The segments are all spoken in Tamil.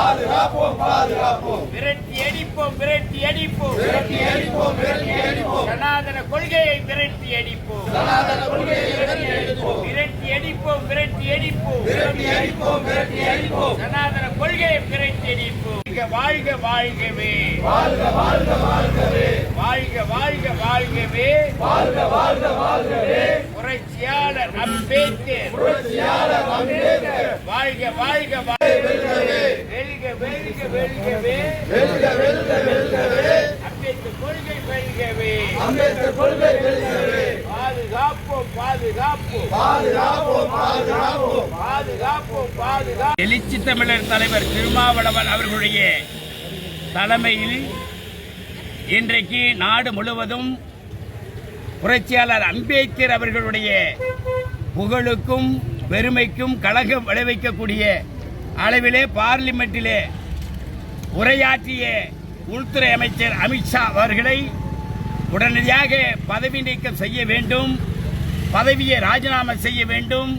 பாதுகாப்போம் பாதுகாப்போம். விரட்டி அடிப்போம் விரட்டி அடிப்போம். விரட்டி அடிப்போம் விரட்டி அடிப்போம். சனாதன கொள்கையை விரட்டி அடிப்போம். சனாதன கொள்கையை விரட்டி அடிப்போம். விரட்டி அடிப்போம் விரட்டி அடிப்போம். விரட்டி அடிப்போம் விரட்டி அடிப்போம். சனாதன கொள்கையை விரட்டி அடிப்போம். வாழ்க வாழ்க வாழ்கவே. வாழ்க வாழ்க வாழ்கவே. வாழ்க வாழ்க வாழ்கவே. வாழ்க வாழ்க வாழ்கவே. புரட்சியாளர் அம்பேத்கர். புரட்சியாளர் அம்பேத்கர். வாழ்க வாழ்க வாழ்க வெல்கவே வெல்க வெல்க வெல்கவே வெல்க வெல்க வெல்கவே அம்பேத்கர் கொள்கை வெல்கவே அம்பேத்கர் கொள்கை வெல்கவே பாதுகாப்போம் பாதுகாப்போம் பாதுகாப்போம் பாதுகாப்போம் பாதுகாப்போம் பாதுகாப்போம் எழுச்சி தமிழர் தலைவர் திருமாவளவன் அவர்களுடைய தலைமையில் இன்றைக்கு நாடு முழுவதும் புரட்சியாளர் அம்பேத்கர் அவர்களுடைய புகழுக்கும் பெருமைக்கும் கழகம் விளைவிக்கக்கூடிய அளவிலே பார்லிமெண்டிலே உரையாற்றிய உள்துறை அமைச்சர் அமித்ஷா அவர்களை உடனடியாக பதவி நீக்கம் செய்ய வேண்டும் பதவியை ராஜினாமா செய்ய வேண்டும்.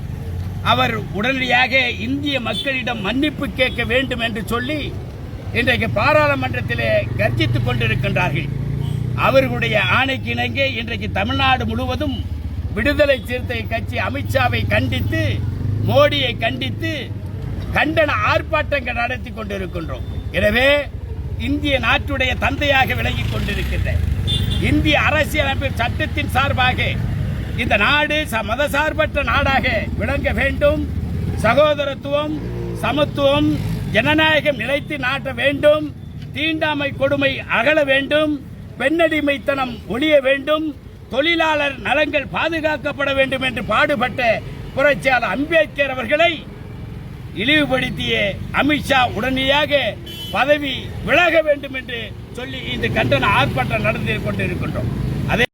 அவர் உடனடியாக இந்திய மக்களிடம் மன்னிப்பு கேட்க வேண்டும் என்று சொல்லி இன்றைக்கு பாராளுமன்றத்திலே கர்ஜித்துக் கொண்டிருக்கின்றார்கள். அவர்களுடைய ஆணைக்கு இணங்க இன்றைக்கு தமிழ்நாடு முழுவதும் விடுதலை சிறுத்தை கட்சி அமித்ஷாவை கண்டித்து மோடியை கண்டித்து கண்டன ஆர்ப்பாட்டங்கள் நடத்தி கொண்டிருக்கின்றோம். எனவே இந்திய நாட்டுடைய தந்தையாக விளங்கிக் கொண்டிருக்கின்ற இந்திய அரசியலமைப்பு சட்டத்தின் சார்பாக இந்த நாடு ச- மதசார்பற்ற நாடாக விளங்க வேண்டும். சகோதரத்துவம் சமத்துவம் ஜனநாயகம் நிலைத்து நாட்ட வேண்டும். தீண்டாமை கொடுமை அகல வேண்டும். பெண்ணடிமைத்தனம் ஒழிய வேண்டும். தொழிலாளர் நலங்கள் பாதுகாக்கப்பட வேண்டும் என்று பாடுபட்ட புரட்சியாளர் அம்பேத்கர் அவர்களை இழிவுபடுத்திய அமித்ஷா உடனடியாக பதவி விலக வேண்டும் என்று சொல்லி இந்த கண்டன ஆர்ப்பாட்டம் நடந்து கொண்டிருக்கின்றோம். அதே